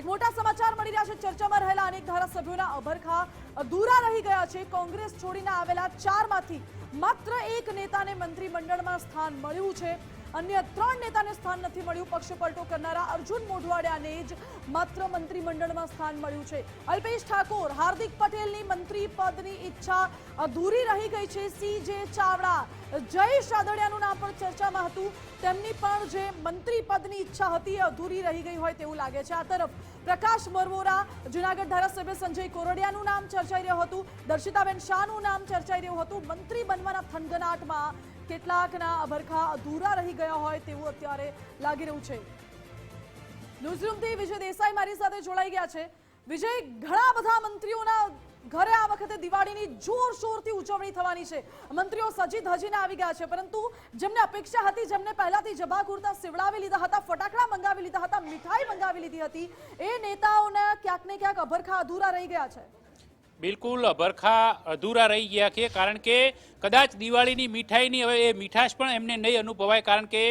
એક મોટા સમાચાર મળી રહ્યા છે. ચર્ચામાં રહેલા અનેક ધારાસભ્યોના અભરખા અધૂરા રહી ગયા છે. કોંગ્રેસ છોડીને આવેલા ચારમાંથી માત્ર એક નેતાને મંત્રીમંડળમાં સ્થાન મળ્યું છે. અન્ય ત્રણ નેતાને સ્થાન નથી મળ્યું. પક્ષપલટો કરનારા અર્જુન મોઢવાડિયાને જ માત્ર મંત્રીમંડળમાં સ્થાન મળ્યું છે. અલ્પેશ ઠાકોર, હાર્દિક પટેલની મંત્રી પદની ઈચ્છા અધૂરી રહી ગઈ છે. સી જે ચાવડા જયેશ રાદડિયાનું નામ પણ ચર્ચામાં હતું. તેમની પણ જે મંત્રી પદની ઈચ્છા હતી એ અધૂરી રહી ગઈ હોય તેવું લાગે છે. આ તરફ પ્રકાશ મરવોરા જુનાગઢ ધારાસભ્ય સંજય કોરડિયાનું નામ ચર્ચાઈ રહ્યું હતું. દર્શિતાબેન શાહનું નામ ચર્ચાઈ રહ્યું હતું. મંત્રી બનવાના થનગનાટમાં કેટલાકના અભરખા અધૂરા રહી ગયા હોય તેવું અત્યારે લાગી રહ્યું છે. ન્યૂઝરૂમથી વિજય દેસાઈ મારી સાથે જોડાઈ ગયા છે. વિજય, ઘણા બધા મંત્રીઓના ઘરે આ વખતે દિવાળીની જોરશોરથી ઉજવણી થવાની છે. મંત્રીઓ સજી ધજીને આવી ગયા છે, પરંતુ જેમને અપેક્ષા હતી, જેમને પહેલાથી જબા કુર્તા સીવડાવી લીધા હતા, ફટાકડા મંગાવી લીધા હતા, મીઠાઈ મંગાવી લીધી હતી, એ નેતાઓને ક્યાંક ને ક્યાંક અભરખા અધૂરા રહી ગયા છે. બિલકુલ અભરખા અધૂરા રહી ગયા છે, કારણ કે કદાચ દિવાળીની મીઠાઈની હવે એ મીઠાશ પણ એમને નહીં અનુભવાય, કારણ કે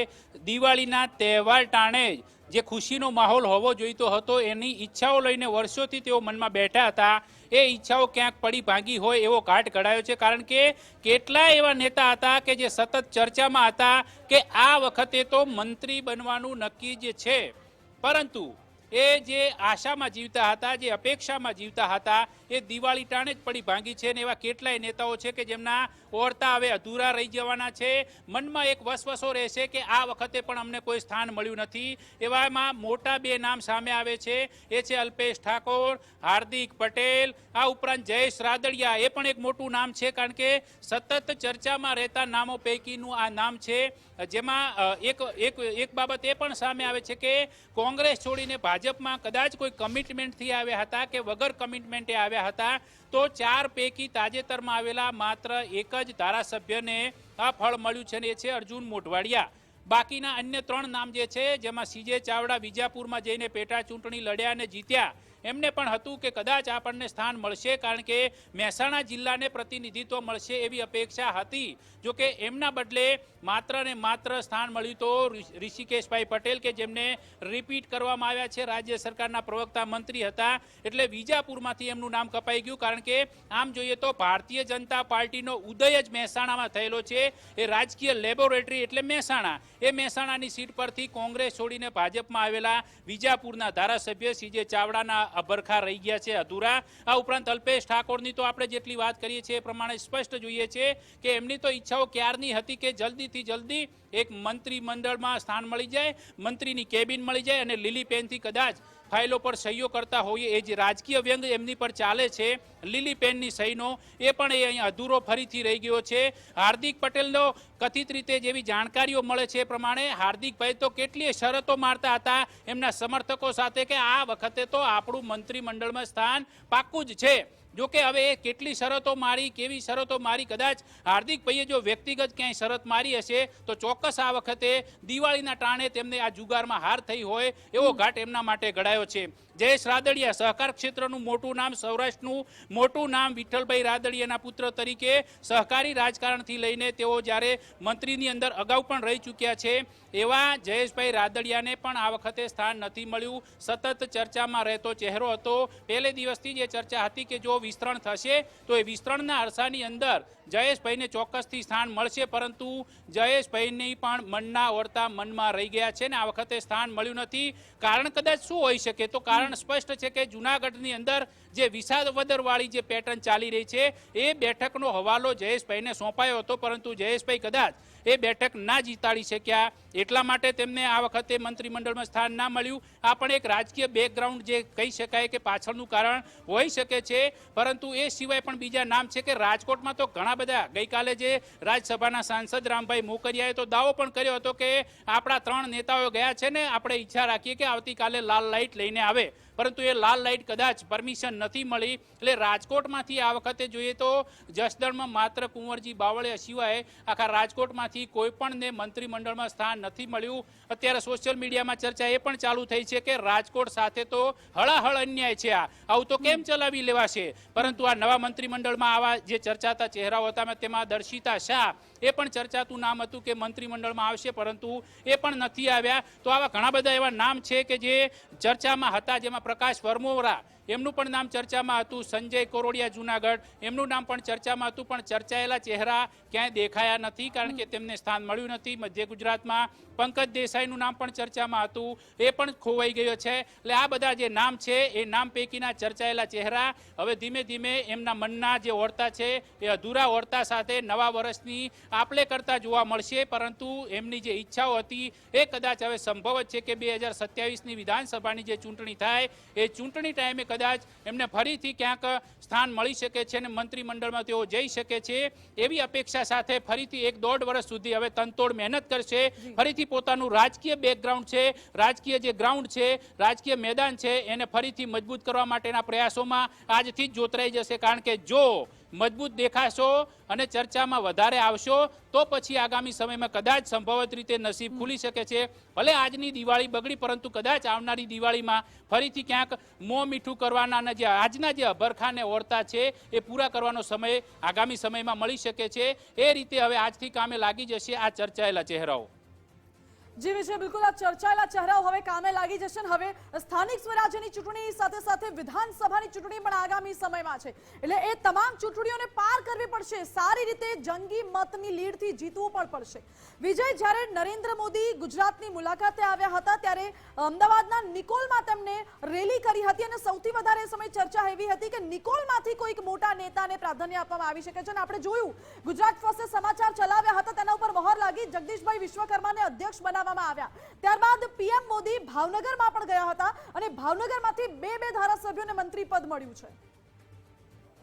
દિવાળીના તહેવાર ટાણે જ જે ખુશીનો માહોલ હોવો જોઈતો હતો, એની ઈચ્છાઓ લઈને વર્ષોથી તેઓ મનમાં બેઠા હતા. એ ઈચ્છાઓ ક્યાંક પડી ભાંગી હોય એવો ઘાટ ઘડાયો છે, કારણ કે કેટલાય એવા નેતા હતા કે જે સતત ચર્ચામાં હતા કે આ વખતે તો મંત્રી બનવાનું નક્કી જ છે. પરંતુ એ જે આશામાં જીવતા હતા, જે અપેક્ષામાં જીવતા હતા, એ દિવાળી ટાણે જ પડી ભાંગી છે ને એવા કેટલાય નેતાઓ છે કે જેમના ઓરતા હવે અધૂરા રહી જવાના છે. મનમાં એક વસવસો રહેશે કે આ વખતે પણ અમને કોઈ સ્થાન મળ્યું નથી. એવામાં મોટા બે નામ સામે આવે છે. એ છે અલ્પેશ ઠાકોર, હાર્દિક પટેલ, આ ઉપરાંત જયેશ રાદડિયા. એ પણ એક મોટું નામ છે કારણ કે સતત ચર્ચામાં રહેતા નામો પૈકીનું આ નામ છે. જેમાં એક એક એક બાબત એ પણ સામે આવે છે કે કોંગ્રેસ છોડીને ભાજપમાં કદાચ કોઈ કમિટમેન્ટથી આવ્યા હતા કે વગર કમિટમેન્ટે આવ્યા હતા, તો ચાર પૈકી તાજેતરમાં આવેલા માત્ર એક જ ધારાસભ્યને આ ફળ મળ્યું છે ને એ છે અર્જુન મોઢવાડિયા. બાકીના અન્ય ત્રણ નામ જે છે, જેમાં સીજે ચાવડા વિજાપુરમાં જઈને પેટા ચૂંટણી લડ્યા અને જીત્યા. એમને પણ હતું કે કદાચ આપણને સ્થાન મળશે કારણ કે મહેસાણા જિલ્લાને પ્રતિનિધિત્વ મળશે એવી અપેક્ષા હતી. જો કે એમના બદલે માત્ર ને માત્ર સ્થાન મળ્યું તો ઋષિ- ઋષિકેશભાઈ પટેલ કે જેમને રિપીટ કરવામાં આવ્યા છે, રાજ્ય સરકારના પ્રવક્તા મંત્રી હતા. એટલે વિજાપુરમાંથી એમનું નામ કપાઈ ગયું કારણ કે આમ જોઈએ તો ભારતીય જનતા પાર્ટીનો ઉદય જ મહેસાણામાં થયેલો છે. એ રાજકીય લેબોરેટરી એટલે મહેસાણા. એ મહેસાણાની સીટ પરથી કોંગ્રેસ છોડીને ભાજપમાં આવેલા વિજાપુરના ધારાસભ્ય સીજે ચાવડાના અભરખા રહી ગયા છે. અધૂરા. આ ઉપરાંત અલ્પેશ ઠાકોરની તો આપણે જેટલી વાત કરીએ છીએ એ પ્રમાણે સ્પષ્ટ જોઈએ છે કે એમની તો ઈચ્છાઓ ક્યારની હતી કે જલ્દીથી જલ્દી એક મંત્રી મંડળમાં સ્થાન મળી જાય, મંત્રીની કેબિન મળી જાય અને લીલી પેનથી કદાચ ફાઇલો પર સહીઓ કરતા હોઈએ, એ જે રાજકીય વ્યંગ એમની પર ચાલે છે. લીલી પેનની સહીનો, એ પણ એ અહીં અધૂરો ફરીથી રહી ગયો છે. હાર્દિક પટેલનો કથિત રીતે જેવી જાણકારીઓ મળે છે એ પ્રમાણે, હાર્દિકભાઈ તો કેટલીય શરતો મારતા હતા એમના સમર્થકો સાથે કે આ વખતે તો આપણું મંત્રીમંડળમાં સ્થાન પાક્કું જ છે. જો કે હવે એ કેટલી શરતો મારી કેવી શરતો મારી? કદાચ હાર્દિક ભાઈએ જો વ્યક્તિગત ક્યાંય શરત મારી હશે તો ચોક્કસ આ વખતે દિવાળીના ટાણે તેમને આ જુગારમાં હાર થઈ હોય એવો ઘાટ એમના માટે ઘડાયો છે. જયેશ રાદડિયા, સહકાર ક્ષેત્રનું મોટું નામ સૌરાષ્ટ્રનું મોટું નામ વિઠ્ઠલભાઈ રાદડિયાના પુત્ર તરીકે સહકારી રાજકારણથી લઈને તેઓ જ્યારે મંત્રીની અંદર અગાઉ પણ રહી ચૂક્યા છે, એવા જયેશભાઈ રાદડિયાને પણ આ વખતે સ્થાન નથી મળ્યું. સતત ચર્ચામાં રહેતો ચહેરો હતો. પહેલે દિવસથી જ એ ચર્ચા હતી કે જો વિસ્તરણ થશે, તો એ વિસ્તરણના અરસાની અંદર જયેશભાઈને ચોક્કસથી સ્થાન મળશે, પરંતુ જયેશભાઈની પણ મનના ઓરતા મનમાં રહી ગયા છે ને આ વખતે સ્થાન મળ્યું નથી. કારણ કદાચ શું હોઈ શકે? તો કારણ સ્પષ્ટ છે કે જુનાગઢની અંદર જે વિસાવદરવાળી જે પેટર્ન ચાલી રહી છે, એ બેઠકનો હવાલો જયેશભાઈને સોંપાયો હતો, પરંતુ જયેશભાઈ કદાચ એ બેઠક ના જીતાડી શક્યા. એટલા માટે તેમને આ વખતે મંત્રીમંડળમાં સ્થાન ના મળ્યું. આ પણ એક રાજકીય બેકગ્રાઉન્ડ જે કહી શકાય કે પાછળનું કારણ હોઈ શકે છે, પરંતુ એ સિવાય પણ બીજા નામ છે કે રાજકોટમાં તો ઘણા બધા. ગઈકાલે જે રાજ્યસભાના સાંસદ રામભાઈ મોકરિયાએ તો દાવો પણ કર્યો હતો કે આપણા ત્રણ નેતાઓ ગયા છે ને, આપણે ઈચ્છા રાખીએ કે આવતીકાલે લાલ લાઇટ લઈને આવે. પરંતુ એ લાલ લાઇટ કદાચ પરમિશન નથી મળી. એટલે રાજકોટમાંથી આ વખતે જોઈએ તો જસદણમાં માત્ર કુંવરજી બાવળિયા સિવાય આખા રાજકોટમાંથી કોઈ પણને મંત્રીમંડળમાં સ્થાન નથી મળ્યું. અત્યારે સોશિયલ મીડિયામાં ચર્ચા એ પણ ચાલુ થઈ છે કે રાજકોટ સાથે તો હળાહળ અન્યાય છે આ. આવું તો કેમ ચલાવી લેવાશે? પરંતુ આ નવા મંત્રીમંડળમાં આવા જે ચર્ચાતા ચહેરાઓ હતા તેમાં દર્શિતા શાહ એ પણ ચર્ચાતું નામ હતું કે મંત્રીમંડળમાં આવશે, પરંતુ એ પણ નથી આવ્યા. તો આવા ઘણા બધા એવા નામ છે કે જે ચર્ચામાં હતા, જેમાં પ્રકાશ વર્મોરા એમનું પણ નામ ચર્ચામાં હતું. સંજય કોરોડિયા, જુનાગઢ. એમનું નામ પણ ચર્ચામાં હતું, પણ ચર્ચાયેલા ચહેરા ક્યાંય દેખાયા નથી, કારણ કે તેમને સ્થાન મળ્યું નથી. મધ્ય ગુજરાતમાં પંકજ દેસાઈનું નામ પણ ચર્ચામાં હતું. એ પણ ખોવાઈ ગયો છે. એટલે આ બધા જે નામ છે, એ નામ પૈકીના ચર્ચાયેલા ચહેરા હવે ધીમે ધીમે એમના મનના જે ઓરતા છે, એ અધૂરા ઓરતા સાથે નવા વર્ષની આપલે કરતા જોવા મળશે. પરંતુ એમની જે ઈચ્છાઓ હતી, એ કદાચ હવે સંભવ જ છે કે બે હજાર સત્યાવીસની વિધાનસભાની જે ચૂંટણી થાય, એ ચૂંટણી ટાઈમે કદાચ એમને ફરીથી ક્યાંક સ્થાન મળી શકે છે અને મંત્રીમંડળમાં તેઓ જઈ શકે છે. એવી અપેક્ષા સાથે ફરીથી એક દોઢ વર્ષ સુધી હવે તનતોડ મહેનત કરશે. ફરીથી પોતાનું રાજકીય બેકગ્રાઉન્ડ છે રાજકીય જે ગ્રાઉન્ડ છે રાજકીય મેદાન છે એને ફરીથી મજબૂત કરવા માટેના પ્રયાસોમાં આજથી જ જોતરાઈ જશે. કારણ કે જો મજબૂત દેખાશો અને ચર્ચામાં વધારે આવશો, તો પછી આગામી સમયમાં કદાચ સંભવત રીતે નસીબ ખુલી શકે છે. ભલે આજની દિવાળી બગડી, પરંતુ કદાચ આવનારી દિવાળીમાં ફરીથી ક્યાંક મોં મીઠું કરવાના જે આજના જે અભરખાને ઓળતા છે, એ પૂરા કરવાનો સમય આગામી સમયમાં મળી શકે છે. એ રીતે હવે આજથી કામે લાગી જશે આ ચર્ચાયેલા ચહેરાઓ. જી વિશે બિલકુલ આ ચર્ચાયેલા ચહેરાઓ હવે કામે લાગી જશે હવે સ્થાનિક સ્વરાજ્યની ચૂંટણી સાથે સાથે વિધાનસભાની ચૂંટણી પણ આગામી સમયમાં છે. એટલે એ તમામ ચૂંટણીઓને પાર કરવી પડશે. સારી રીતે જંગી મતની લીડથી જીતવું પણ પડશે. વિજય, જ્યારે નરેન્દ્ર મોદી ગુજરાતની મુલાકાતે આવ્યા હતા, ત્યારે અમદાવાદના નિકોલમાં તેમને રેલી કરી હતી અને સૌથી વધારે સમય ચર્ચા એવી હતી કે નિકોલમાંથી કોઈક મોટા નેતાને પ્રાધાન્ય આપવામાં આવી શકે છે. અને આપણે જોયું, ગુજરાત ફર્સ્ટે સમાચાર ચલાવ્યા હતા, તેના ઉપર મહોર લાગી જગદીશભાઈ વિશ્વકર્માને અધ્યક્ષ બનાવવામાં આવ્યા. ત્યારબાદ પીએમ મોદી ભાવનગરમાં પણ ગયા હતા અને ભાવનગરમાંથી બે બે ધારાસભ્યોને મંત્રી પદ મળ્યું છે.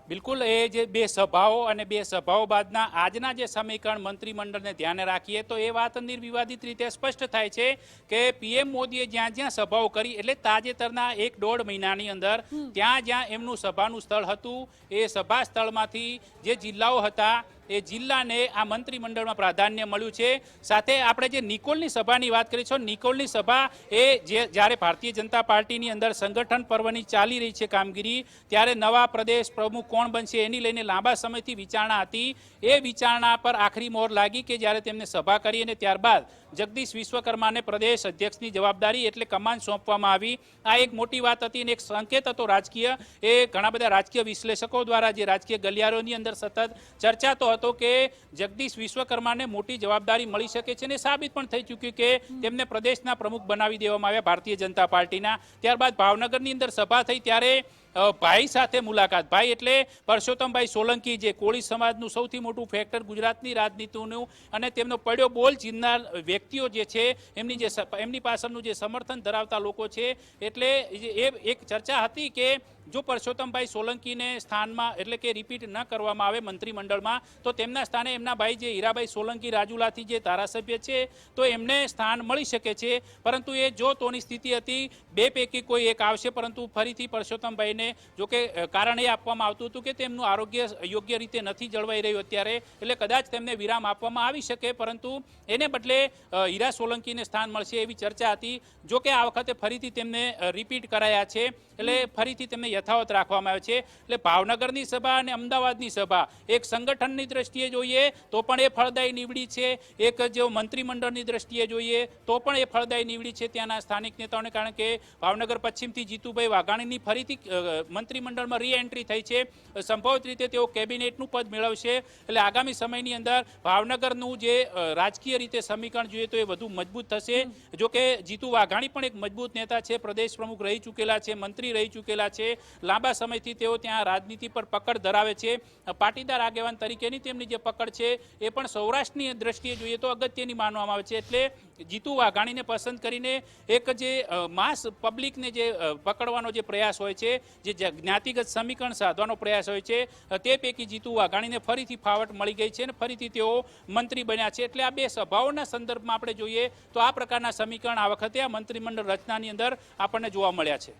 બિલકુલ એ જે બે સભાઓ અને બે સભાઓ બાદના આજના જે સમીકરણ મંત્રીમંડળને ધ્યાને રાખીએ તો એ વાત નિર્વિવાદિત રીતે સ્પષ્ટ થાય છે કે પીએમ મોદીએ જ્યાં જ્યાં સભાઓ કરી એટલે તાજેતરના એક દોઢ મહિનાની અંદર ત્યાં જ્યાં એમનું સભાનું સ્થળ હતું એ સભા સ્થળમાંથી જે જિલ્લાઓ હતા એ જિલ્લાને આ મંત્રીમંડળમાં પ્રાધાન્ય મળ્યું છે. સાથે આપણે જે નિકોલની સભાની વાત કરી છો, નિકોલની સભા એ જે જ્યારે ભારતીય જનતા પાર્ટીની અંદર સંગઠન પર્વની ચાલી રહી છે કામગીરી, ત્યારે નવા પ્રદેશ પ્રમુખ કોણ બનશે એની લઈને લાંબા સમયથી વિચારણા હતી. એ વિચારણા પર આખરી મોર લાગી કે જ્યારે તેમને સભા કરી અને ત્યારબાદ જગદીશ વિશ્વકર્માને પ્રદેશ અધ્યક્ષની જવાબદારી એટલે કમાન સોંપવામાં આવી. આ એક મોટી વાત હતી અને એક સંકેત હતો રાજકીય. એ ઘણા બધા રાજકીય વિશ્લેષકો દ્વારા જે રાજકીય ગલિયારોની અંદર સતત ચર્ચાતો હતો કે જગદીશ વિશ્વકર્માને મોટી જવાબદારી મળી શકે છે અને સાબિત પણ થઈ ચૂક્યું કે તેમને પ્રદેશના પ્રમુખ બનાવી દેવામાં આવ્યા ભારતીય જનતા પાર્ટીના. ત્યારબાદ ભાવનગરની અંદર સભા થઈ ત્યારે ભાઈ સાથે મુલાકાત. ભાઈ એટલે પરસોત્તમભાઈ સોલંકી, જે કોળી સમાજનું સૌથી મોટું ફેક્ટર ગુજરાતની રાજનીતિનું અને તેમનો પડ્યો બોલ ચીનનાર વ્યક્તિઓ જે છે, એમની જે એમની પાછળનું જે સમર્થન ધરાવતા લોકો છે, એટલે એ એક ચર્ચા હતી કે જો પરસોત્તમભાઈ સોલંકીને સ્થાનમાં એટલે કે રિપીટ ન કરવામાં આવે મંત્રીમંડળમાં, તો તેમના સ્થાને એમના ભાઈ જે હીરાભાઈ સોલંકી, રાજુલાથી જે ધારાસભ્ય છે, તો એમને સ્થાન મળી શકે છે. પરંતુ એ જો તોની સ્થિતિ હતી, બે પૈકી કોઈ એક આવશે, પરંતુ ફરીથી પરસોત્તમભાઈને જો કે કારણ એ આપવામાં આવતું હતું કે તેમનું આરોગ્ય યોગ્ય રીતે નથી જળવાઈ રહ્યું અત્યારે, એટલે કદાચ તેમને વિરામ આપવામાં આવી શકે, પરંતુ એને બદલે હીરા સોલંકીને સ્થાન મળશે એવી ચર્ચા હતી. જો કે આ વખતે ફરીથી તેમને રિપીટ કરાયા છે, એટલે ફરીથી તેમને યથાવત રાખવામાં આવે છે. એટલે ભાવનગરની સભા અને અમદાવાદની સભા, એક સંગઠનની દ્રષ્ટિએ જોઈએ, તો પણ એ ફળદાયી નીવડી છે. એક જો મંત્રીમંડળની દ્રષ્ટિએ જોઈએ, તો પણ એ ફળદાયી નીવડી છે ત્યાંના સ્થાનિક નેતાઓને, કારણ કે ભાવનગર પશ્ચિમથી જીતુભાઈ વાઘાણીની ફરીથી મંત્રીમંડળમાં રી એન્ટ્રી થઈ છે. સંભવિત રીતે તેઓ કેબિનેટનું પદ મેળવશે. એટલે આગામી સમયની અંદર ભાવનગરનું જે રાજકીય રીતે સમીકરણ જોઈએ તો એ વધુ મજબૂત થશે. જો કે જીતુ વાઘાણી પણ એક મજબૂત નેતા છે. પ્રદેશ પ્રમુખ રહી ચૂકેલા છે મંત્રી રહી ચૂકેલા છે. લાંબા સમયથી તેઓ ત્યાં રાજનીતિ પર પકડ ધરાવે છે. પાટીદાર આગેવાન તરીકેની તેમની જે પકડ છે એ પણ સૌરાષ્ટ્રની દ્રષ્ટિએ જોઈએ તો અગત્યની માનવામાં આવે છે. એટલે જીતુ વાઘાણીને પસંદ કરીને એક જે માસ પબ્લિકને જે પકડવાનો જે પ્રયાસ હોય છે જે જ્ઞાતિગત સમીકરણ સાધવાનો પ્રયાસ હોય છે, તે પૈકી જીતુ વાઘાણીને ફરીથી ફાવટ મળી ગઈ છે અને ફરીથી તેઓ મંત્રી બન્યા છે. એટલે આ બે સભાઓના સંદર્ભમાં આપણે જોઈએ તો આ પ્રકારના સમીકરણ આ વખતે આ મંત્રીમંડળ રચનાની અંદર આપણને જોવા મળ્યા છે.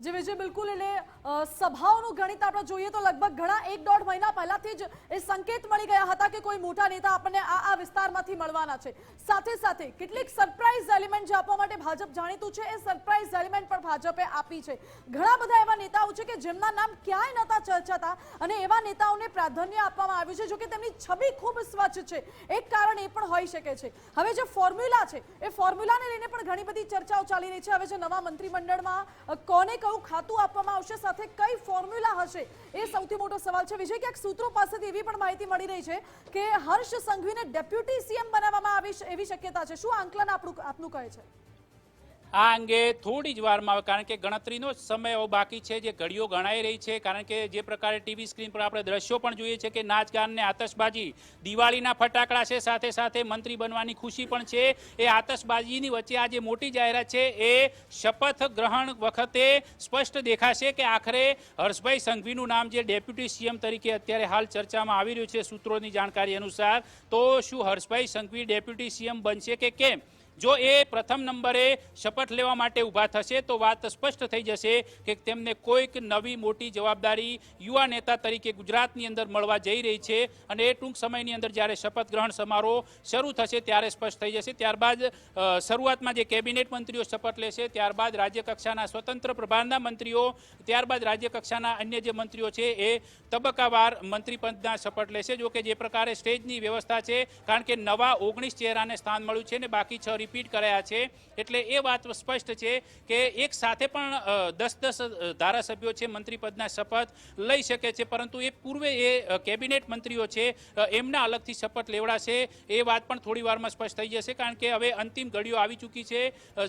જે, વિજય, બિલકુલ એટલે સભાઓનું ગણિત આપણે જોઈએ તો લગભગ ઘણા એક દોઢ મહિના પહેલાથી જ એ સંકેત મળી ગયા હતા કે કોઈ મોટા નેતા આપણને આ આ વિસ્તારમાંથી મળવાના છે. સાથે સાથે કેટલીક સરપ્રાઇઝ એલિમેન્ટ જે આપવા માટે ભાજપ જાણીતું છે, એ સરપ્રાઇઝ એલિમેન્ટ પણ ભાજપે આપી છે. ઘણા બધા એવા નેતાઓ છે કે જેમના નામ ક્યાંય નહોતા ચર્ચાતા અને એવા નેતાઓને પ્રાધાન્ય આપવામાં આવ્યું છે જોકે તેમની છબી ખૂબ સ્વચ્છ છે. એક કારણ એ પણ હોઈ શકે છે. હવે જે ફોર્મ્યુલા છે, એ ફોર્મ્યુલાને લઈને પણ ઘણી બધી ચર્ચાઓ ચાલી રહી છે. હવે જે નવા મંત્રીમંડળમાં કોને કયું ખાતું આપવામાં આવશે, સાથે કઈ ફોર્મ્યુલા હશે? એ સૌથી મોટો સવાલ છે. વિજય, ક્યાંક સૂત્રો પાસેથી એવી પણ માહિતી મળી રહી છે કે હર્ષ સંઘવીને ડેપ્યુટી સીએમ બનાવવામાં આવી એવી શક્યતા છે. શું આંકલન આપણું, આપનું કહે છે? આ અંગે થોડી જ વારમાં કારણ કે ગણતરીનો સમય એવો બાકી છે, જે ઘડીઓ ગણાઈ રહી છે, કારણ કે જે પ્રકારે ટીવી સ્ક્રીન પર આપણે દ્રશ્યો પણ જોઈએ છે કે નાચ ગાનને આતશબાજી, દિવાળીના ફટાકડા છે, સાથે સાથે મંત્રી બનવાની ખુશી પણ છે. એ આતશબાજીની વચ્ચે આ જે મોટી જાહેરાત છે, એ શપથ ગ્રહણ વખતે સ્પષ્ટ દેખાશે કે આખરે હર્ષભાઈ સંઘવીનું નામ જે ડેપ્યુટી સીએમ તરીકે અત્યારે હાલ ચર્ચામાં આવી રહ્યું છે સૂત્રોની જાણકારી અનુસાર, તો શું હર્ષભાઈ સંઘવી ડેપ્યુટી સીએમ બનશે કે કેમ? જો એ પ્રથમ નંબરે શપથ લેવા માટે ઊભા થશે, તો વાત સ્પષ્ટ થઈ જશે કે તેમને કોઈક નવી મોટી જવાબદારી યુવા નેતા તરીકે ગુજરાતની અંદર મળવા જઈ રહી છે અને એ ટૂંક સમયની અંદર જ્યારે શપથ ગ્રહણ સમારોહ શરૂ થશે ત્યારે સ્પષ્ટ થઈ જશે. ત્યારબાદ શરૂઆતમાં જે કેબિનેટ મંત્રીઓ શપથ લેશે, ત્યારબાદ રાજ્ય કક્ષાના સ્વતંત્ર પ્રભારના મંત્રીઓ, ત્યારબાદ રાજ્ય કક્ષાના અન્ય જે મંત્રીઓ છે એ તબક્કાવાર મંત્રીપદના શપથ લેશે. જો કે જે પ્રકારે સ્ટેજની વ્યવસ્થા છે, કારણ કે નવા ઓગણીસ ચહેરાને સ્થાન મળ્યું છે ને બાકી છ રિપીટ કરાયા છે. એટલે એ વાત સ્પષ્ટ છે કે એક સાથે પણ દસ દસ ધારાસભ્યો છે મંત્રી પદના શપથ લઈ શકે છે, પરંતુ એ પૂર્વે એ કેબિનેટ મંત્રીઓ છે એમના અલગથી શપથ લેવડાશે. એ વાત પણ થોડી વારમાં સ્પષ્ટ થઈ જશે, કારણ કે હવે અંતિમ ઘડીઓ આવી ચૂકી છે.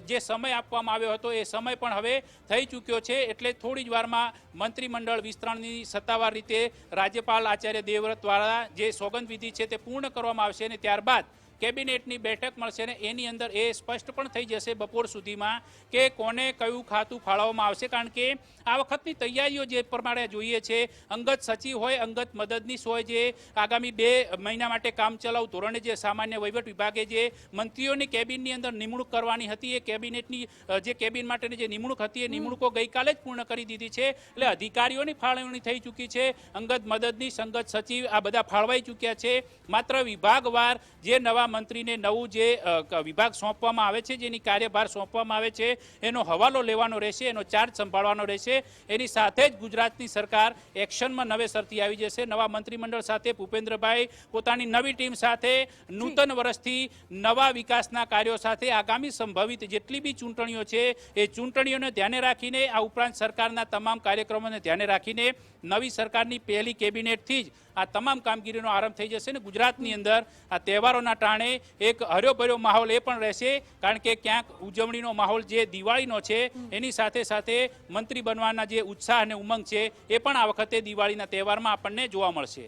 જે સમય આપવામાં આવ્યો હતો એ સમય પણ હવે થઈ ચૂક્યો છે. એટલે થોડી જ વારમાં મંત્રીમંડળ વિસ્તરણની સત્તાવાર રીતે રાજ્યપાલ આચાર્ય દેવવ્રત દ્વારા જે સોગંદવિધિ છે તે પૂર્ણ કરવામાં આવશે અને ત્યારબાદ કેબિનેટની બેઠક મળશે ને એની અંદર એ સ્પષ્ટ પણ થઈ જશે બપોર સુધીમાં કે કોને કયું ખાતું ફાળવવામાં આવશે. કારણ કે આ વખતની તૈયારીઓ જે પ્રમાણે જોઈએ છે, અંગત સચિવ હોય, અંગત મદદનીશ હોય જે આગામી બે મહિના માટે કામચલાઉ ધોરણે જે સામાન્ય વહીવટ વિભાગે જે મંત્રીઓની કેબિનની અંદર નિમણૂક કરવાની હતી, એ કેબિનેટની જે કેબિન માટેની જે નિમણૂક હતી, એ નિમણૂકો ગઈકાલે જ પૂર્ણ કરી દીધી છે. એટલે અધિકારીઓની ફાળવણી થઈ ચૂકી છે, અંગત મદદની સંગત સચિવ આ બધા ફાળવાઈ ચૂક્યા છે. માત્ર વિભાગવાર જે નવા મંત્રીને નવું જે વિભાગ સોંપવામાં આવે છે, જેની કાર્યભાર સોંપવામાં આવે છે, એનો હવાલો લેવાનો રહેશે, એનો ચાર્જ સંભાળવાનો રહેશે. એની સાથે જ ગુજરાતની સરકાર એક્શનમાં નવેસરથી આવી જશે. નવા મંત્રીમંડળ સાથે ભૂપેન્દ્રભાઈ પોતાની નવી ટીમ સાથે નૂતન વર્ષથી નવા વિકાસના કાર્યો સાથે આગામી સંભવિત જેટલી બી ચૂંટણીઓ છે, એ ચૂંટણીઓને ધ્યાને રાખીને આ ઉપરાંત સરકારના તમામ કાર્યક્રમોને ધ્યાને રાખીને નવી સરકારની પહેલી કેબિનેટથી જ આ તમામ કામગીરીનો આરંભ થઈ જશે ને ગુજરાતની અંદર આ તહેવારોના ટાણે એક હર્યોભર્યો માહોલ એ પણ રહેશે, કારણ કે ક્યાંક ઉજવણીનો માહોલ જે દિવાળીનો છે, એની સાથે સાથે મંત્રી બનવાના જે ઉત્સાહ અને ઉમંગ છે, એ પણ આ વખતે દિવાળીના તહેવારમાં આપણને જોવા મળશે.